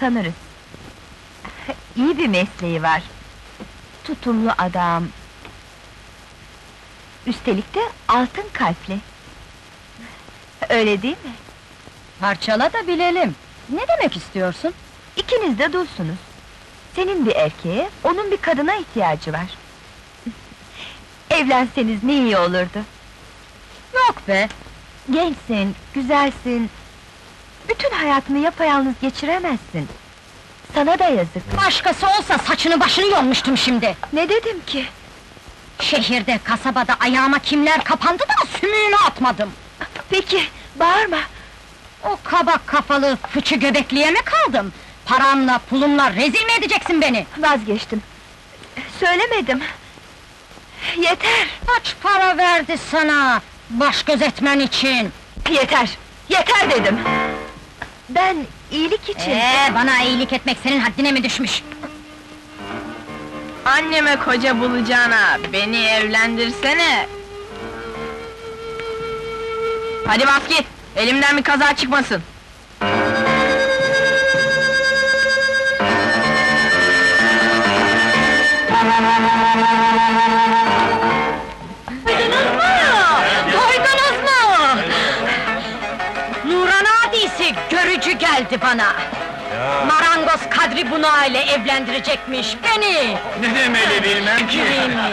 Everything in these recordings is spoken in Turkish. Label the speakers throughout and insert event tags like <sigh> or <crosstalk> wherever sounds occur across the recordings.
Speaker 1: tanırız. İyi bir mesleği var. Tutumlu adam. Üstelik de altın kalpli. Öyle değil mi?
Speaker 2: Parçala da bilelim. Ne demek istiyorsun?
Speaker 1: İkiniz de dulsunuz. Senin bir erkeğe, onun bir kadına ihtiyacı var. Evlenseniz ne iyi olurdu.
Speaker 2: Yok be!
Speaker 1: Gençsin, güzelsin. Bütün hayatını yapayalnız geçiremezsin. Sana da yazık.
Speaker 2: Başkası olsa saçını başını yolmuştum şimdi!
Speaker 1: Ne dedim ki?
Speaker 2: Şehirde, kasabada ayağıma kimler kapandı da sümüğünü atmadım!
Speaker 1: Peki, bağırma.
Speaker 2: O kabak kafalı, fıçı göbekliye mi kaldım? Paramla, pulumla rezil mi edeceksin beni?
Speaker 1: Vazgeçtim. Söylemedim. Yeter,
Speaker 2: Kaç para verdi sana, baş gözetmen için?
Speaker 1: yeter, yeter dedim. Ben iyilik için...
Speaker 2: Ee, bana iyilik etmek senin haddine mi düşmüş?
Speaker 3: Anneme koca bulacağına beni evlendirsene. Hadi bas git. Elimden bir kaza çıkmasın.
Speaker 2: Geldi bana. Marangoz Kadri Buna ile evlendirecekmiş beni.
Speaker 4: Ne demeli bilmem ki.
Speaker 2: Öleyim mi?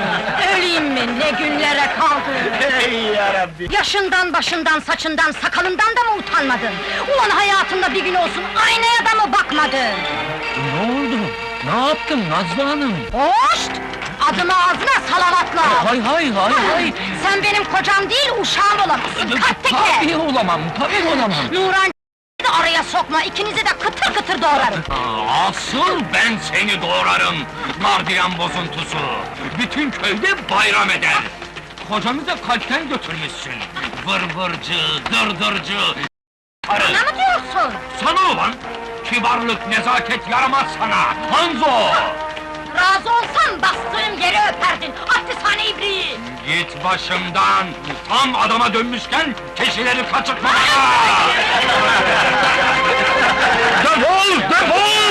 Speaker 2: Öleyim mi? Ne günlere kaldı?
Speaker 4: Ey yarabbi!
Speaker 2: Yaşından, başından, saçından, sakalından da mı utanmadın? Ulan hayatında bir gün olsun aynaya da mı bakmadın?
Speaker 4: Ne oldu? Ne yaptın Nazlı Hanım?
Speaker 2: Hoşt! Adımı ağzına salavatla!
Speaker 4: Hay hay hay hay!
Speaker 2: Sen benim kocam değil, uşağım olamazsın, katteke!
Speaker 4: Tabii olamam, tabii olamam!
Speaker 2: Nuran sokma, ikinizi de kıtır kıtır doğrarım!
Speaker 5: Asıl ben seni doğrarım, gardiyan bozuntusu! Bütün köyde bayram eder! Kocanı da kalpten götürmüşsün! Vır vırcı, dırdırcı! Karı!
Speaker 2: Ne mi diyorsun?
Speaker 5: Sana ulan! Kibarlık, nezaket yaramaz sana! Hanzo!
Speaker 2: Razı olsam bastığım yeri öperdin, hapisane ibriği!
Speaker 5: Git başımdan! Tam adama dönmüşken keçileri kaçırtma! <laughs> defol, defol!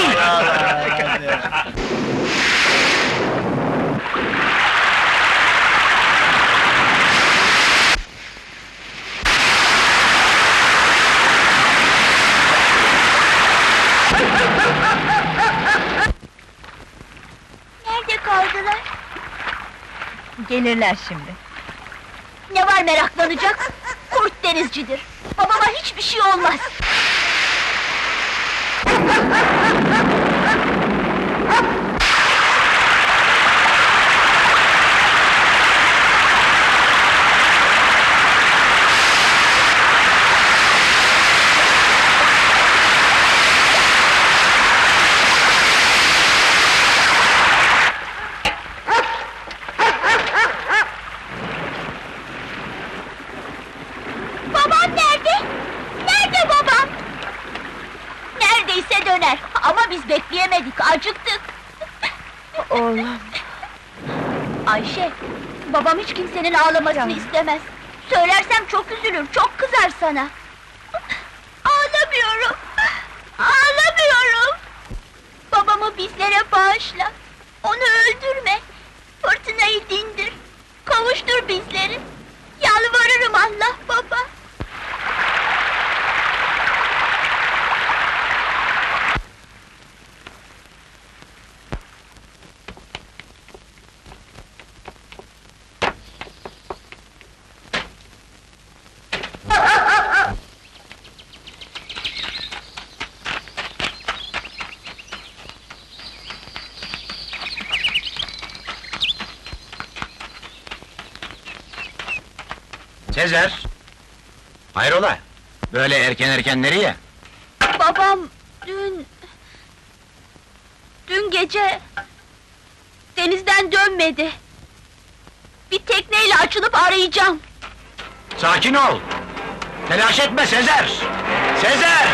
Speaker 1: Kaldılar? Gelirler şimdi.
Speaker 6: Ne var meraklanacak? Kurt denizcidir. Babama hiçbir şey olmaz. Babam nerede? Nerede babam? Neredeyse döner. Ama biz bekleyemedik, acıktık.
Speaker 1: Oğlum,
Speaker 6: Ayşe, babam hiç kimsenin ağlamasını
Speaker 1: Canım.
Speaker 6: istemez. Söylersem çok üzülür, çok kızar sana. Ağlamıyorum. Ağlamıyorum. Babamı bizlere bağışla. Onu öldürme. Fırtınayı dindir. Kavuştur bizleri. Yalvarırım Allah baba.
Speaker 4: Sezer! Hayrola? Böyle erken erken nereye?
Speaker 6: Babam dün... Dün gece... Denizden dönmedi. Bir tekneyle açılıp arayacağım.
Speaker 4: Sakin ol! Telaş etme Sezer! Sezer!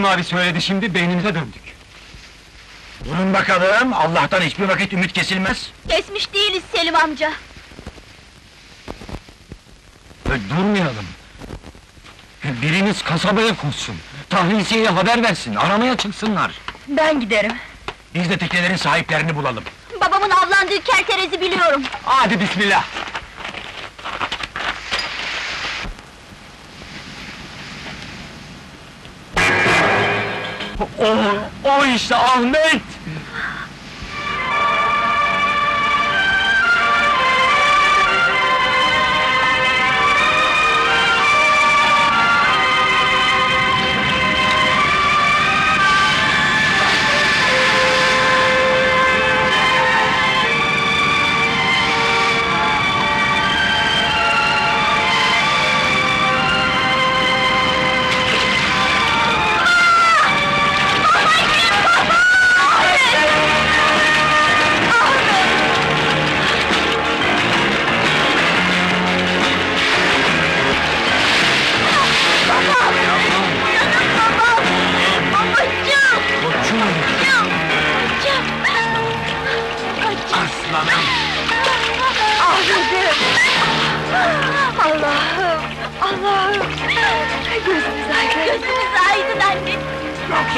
Speaker 7: Selim abi söyledi şimdi beynimize döndük.
Speaker 4: Durun bakalım, Allah'tan hiçbir vakit ümit kesilmez.
Speaker 6: Kesmiş değiliz Selim amca.
Speaker 7: E, durmayalım. Biriniz kasabaya koşsun. Tahlisiyeye haber versin, aramaya çıksınlar.
Speaker 1: Ben giderim.
Speaker 4: Biz de teknelerin sahiplerini bulalım.
Speaker 6: Babamın avlandığı kerterezi biliyorum.
Speaker 7: Hadi bismillah. O, o işte Ahmet!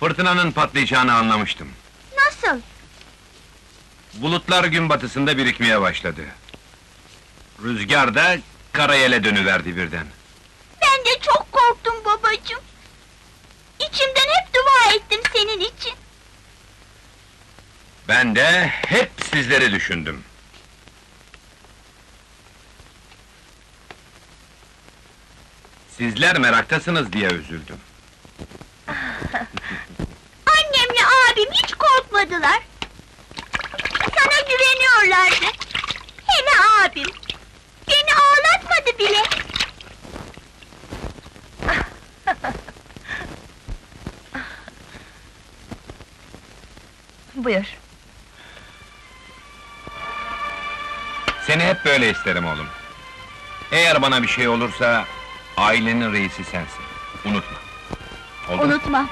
Speaker 4: Fırtınanın patlayacağını anlamıştım.
Speaker 6: Nasıl?
Speaker 4: Bulutlar gün batısında birikmeye başladı. Rüzgar da karayele dönüverdi birden.
Speaker 6: Ben de çok korktum babacığım. İçimden hep dua ettim senin için.
Speaker 4: Ben de hep sizleri düşündüm. Sizler meraktasınız diye üzüldüm.
Speaker 6: Annemle abim hiç korkmadılar. Sana güveniyorlardı. Hele abim. Beni ağlatmadı bile. <laughs>
Speaker 1: Buyur.
Speaker 4: Seni hep böyle isterim oğlum. Eğer bana bir şey olursa, ailenin reisi sensin. Unutma. Oldu mu?
Speaker 6: Unutma.